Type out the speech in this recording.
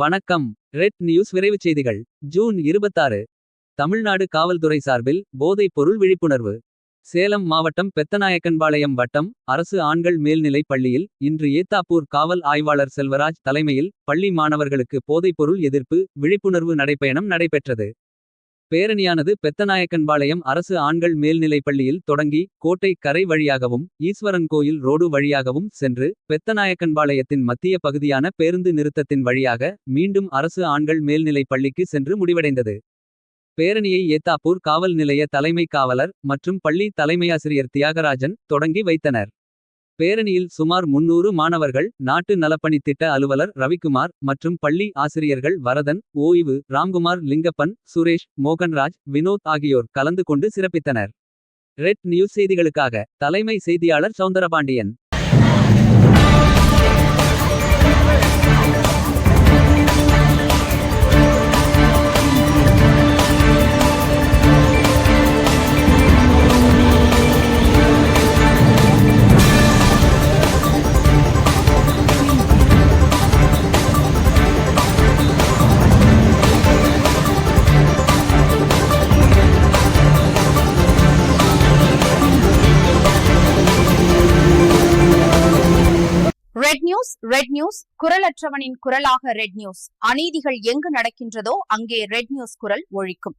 வணக்கம். Red news விரைவுச் செய்திகள். ஜூன் இருபத்தாறு. தமிழ்நாடு காவல்துறை சார்பில் போதைப் பொருள் விழிப்புணர்வு. சேலம் மாவட்டம் பெத்தநாயக்கன்பாளையம் வட்டம் அரசு ஆண்கள் மேல்நிலைப் பள்ளியில் இன்று ஏத்தாப்பூர் காவல் ஆய்வாளர் செல்வராஜ் தலைமையில் பள்ளி மாணவர்களுக்கு போதைப்பொருள் எதிர்ப்பு விழிப்புணர்வு நடைப்பயணம் நடைபெற்றது. பேரணியானது பெத்தநாயக்கன்பாளையம் அரசு ஆண்கள் மேல்நிலைப் பள்ளியில் தொடங்கி கோட்டை கரை வழியாகவும் ஈஸ்வரன் கோயில் ரோடு வழியாகவும் சென்று பெத்தநாயக்கன்பாளையத்தின் மத்திய பகுதியான பேருந்து நிறுத்தத்தின் வழியாக மீண்டும் அரசு ஆண்கள் மேல்நிலைப் பள்ளிக்கு சென்று முடிவடைந்தது. பேரணியை ஏத்தாப்பூர் காவல் நிலைய தலைமை காவலர் மற்றும் பள்ளி தலைமையாசிரியர் தியாகராஜன் தொடங்கி வைத்தனர். பேரணியில் சுமார் முன்னூறு மாணவர்கள் நாட்டு நலப்பணித் திட்ட அலுவலர் ரவிக்குமார் மற்றும் பள்ளி ஆசிரியர்கள் வரதன் ஓய்வு ராம்குமார் லிங்கப்பன் சுரேஷ் மோகன்ராஜ் வினோத் ஆகியோர் கலந்து கொண்டு சிறப்பித்தனர். ரெட் நியூஸ் செய்திகளுக்காக தலைமை செய்தியாளர் சௌந்தரபாண்டியன் நியூஸ் ரெட் நியூஸ் குரலற்றவனின் குரலாக ரெட் நியூஸ் அநீதிகள் எங்கு நடக்கின்றதோ அங்கே ரெட் நியூஸ் குரல் ஒழிக்கும்.